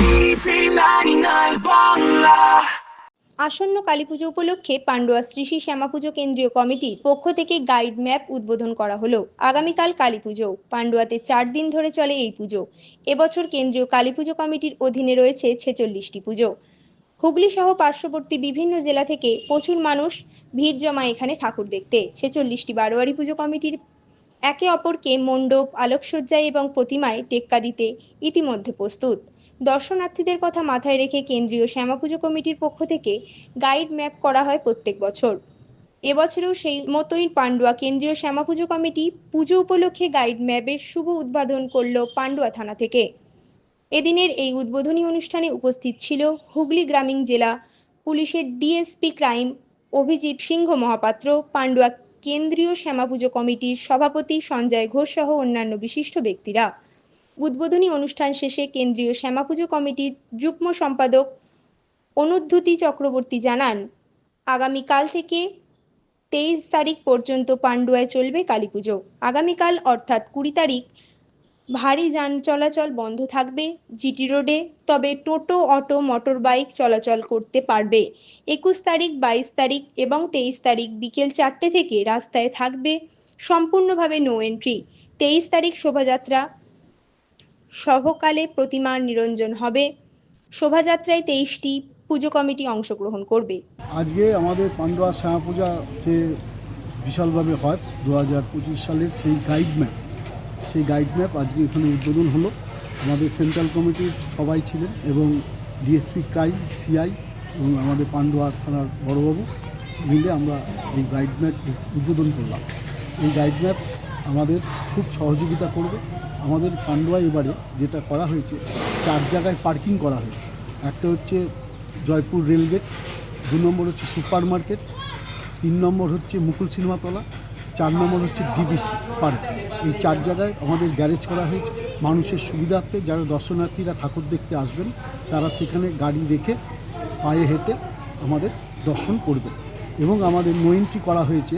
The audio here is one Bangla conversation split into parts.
TV 99 বাংলা আসন্ন কালীপুজো উপলক্ষে পান্ডুয়া শ্রী শ্রী শ্যামাপুজো কেন্দ্রীয় কমিটির পক্ষ থেকে গাইড ম্যাপ উদ্বোধন করা হলো। আগামীকাল কালীপুজো পান্ডুয়াতে চার দিন ধরে চলে এই পুজো। এবছর কেন্দ্রীয় কালীপুজো কমিটির অধীনে রয়েছে ছেচল্লিশটি পুজো। হুগলি সহ পার্শ্ববর্তী বিভিন্ন জেলা থেকে প্রচুর মানুষ ভিড় জমায় এখানে ঠাকুর দেখতে। ছেচল্লিশটি বারোয়ারি পুজো কমিটির একে অপরকে মণ্ডপ আলোকসজ্জায় এবং প্রতিমায় টেক্কা দিতে ইতিমধ্যে প্রস্তুত। দর্শনার্থীদের কথা মাথায় রেখে কেন্দ্রীয় শ্যামাপুজো কমিটির পক্ষ থেকে গাইড ম্যাপ করা হয় প্রত্যেক বছর। এবছরেও সেই মতোই পান্ডুয়া কেন্দ্রীয় শ্যামাপুজো কমিটি পুজো উপলক্ষে গাইড ম্যাপের শুভ উদ্বোধন করল পান্ডুয়া থানা থেকে। এদিনের এই উদ্বোধনী অনুষ্ঠানে উপস্থিত ছিল হুগলি গ্রামীণ জেলা পুলিশের ডিএসপি ক্রাইম অভিজিৎ সিংহ মহাপাত্র পান্ডুয়া কেন্দ্রীয় শ্যামাপুজো কমিটির সভাপতি সঞ্জয় ঘোষ সহ অন্যান্য বিশিষ্ট ব্যক্তিরা। উদ্বোধনী অনুষ্ঠান শেষে কেন্দ্রীয় শ্যামাপুজো কমিটির যুগ্ম সম্পাদক অনুদ্ধুতি চক্রবর্তী জানান, আগামীকাল থেকে তেইশ তারিখ পর্যন্ত পান্ডুয়ায় চলবে কালীপুজো আগামীকাল অর্থাৎ কুড়ি তারিখ ভারী যান চলাচল বন্ধ থাকবে, জিটি রোডে, তবে টোটো, অটো মোটর বাইক চলাচল করতে পারবে। একুশ তারিখ, বাইশ তারিখ এবং তেইশ তারিখ বিকেল চারটে থেকে রাস্তায় থাকবে সম্পূর্ণভাবে নো এন্ট্রি। তেইশ তারিখ শোভাযাত্রা সহকালে প্রতিমার নিরঞ্জন হবে। শোভাযাত্রায় তেইশটি পুজো কমিটি অংশগ্রহণ করবে। আজকে আমাদের পান্ডুয়া শ্যামা পূজা যে বিশালভাবে হয় দু হাজার পঁচিশ সালের সেই গাইড ম্যাপ সেই গাইড ম্যাপ আজকে এখানে উদ্বোধন হলো। আমাদের সেন্ট্রাল কমিটির সবাই ছিলেন এবং ডিএসপি ক্রাইম সিআই এবং আমাদের পান্ডুয়া থানার বড়বাবু মিলে আমরা এই গাইড ম্যাপ উদ্বোধন করলাম। এই গাইড ম্যাপ আমাদের খুব সহযোগিতা করবে। আমাদের পান্ডুয়া এবারে যেটা করা হয়েছে, চার জায়গায় পার্কিং করা হয়েছে। একটা হচ্ছে জয়পুর রেলগেট, দু নম্বর হচ্ছে সুপার মার্কেট তিন নম্বর হচ্ছে মুকুল সিনেমাতলা, চার নম্বর হচ্ছে ডিবিসি পার্ক। এই চার জায়গায় আমাদের গ্যারেজ করা হয়েছে। মানুষের সুবিধার্থে যারা দর্শনার্থীরা ঠাকুর দেখতে আসবেন, তারা সেখানে গাড়ি রেখে পায়ে হেঁটে আমাদের দর্শন করবে। এবং আমাদের নো এন্ট্রি করা হয়েছে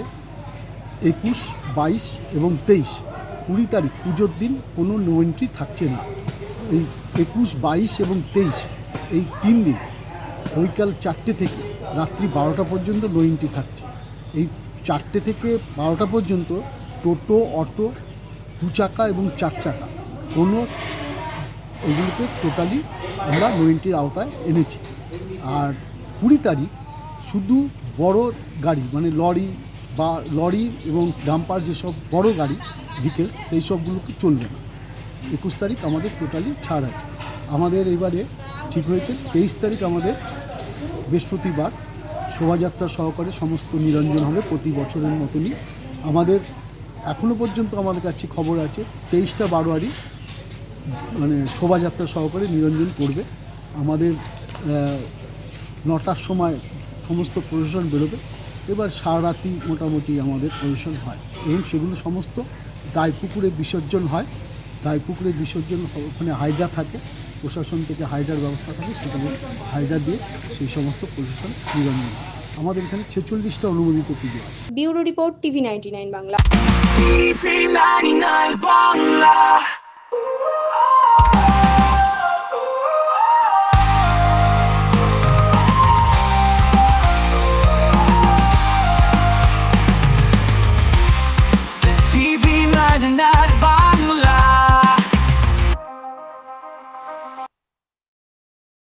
একুশ, বাইশ এবং তেইশ। কুড়ি তারিখ পুজোর দিন কোনো নো এন্ট্রি থাকছে না। এই একুশ, বাইশ এবং তেইশ, এই তিন দিন, বৈকাল চারটে থেকে রাত্রি বারোটা পর্যন্ত নো এন্ট্রি থাকছে। এই চারটে থেকে বারোটা পর্যন্ত টোটো, অটো, দু চাকা এবং চার চাকা, কোনো এগুলোকে টোটালি আমরা নো এন্ট্রির আওতায় এনেছি। আর কুড়ি তারিখ শুধু বড় গাড়ি মানে লরি বা লরি এবং ডাম্পার যেসব বড় গাড়ি ভিকেল সেই সবগুলোকে চলবে না। একুশ তারিখ আমাদের টোটালি ছাড় আছে। আমাদের এবারে ঠিক হয়েছে, তেইশ তারিখ আমাদের বৃহস্পতিবার শোভাযাত্রা সহকারে সমস্ত নিরঞ্জন হবে প্রতি বছরের মতনই। আমাদের এখনও পর্যন্ত আমাদের কাছে খবর আছে, তেইশটা বারোয়ারি মানে শোভাযাত্রা সহকারে নিরঞ্জন করবে আমাদের নটার সময় সমস্ত প্রশাসন বেরোবে। এবার সারা রাতি মোটামুটি আমাদের প্রশাসন হয় এবং সেগুলো সমস্ত দায়পুকুরে বিসর্জন হয়। দায়পুকুরে বিসর্জন ওখানে হাইড্রা থাকে প্রশাসন থেকে হাইড্রার ব্যবস্থা থাকে সেখানে হাইড্রা দিয়ে সেই সমস্ত প্রশাসন নিরঞ্জন হয়। আমাদের এখানে ছেচল্লিশটা অনুমোদিত পুজো আছে bureau report TV ninety 99 Bangla. night and night.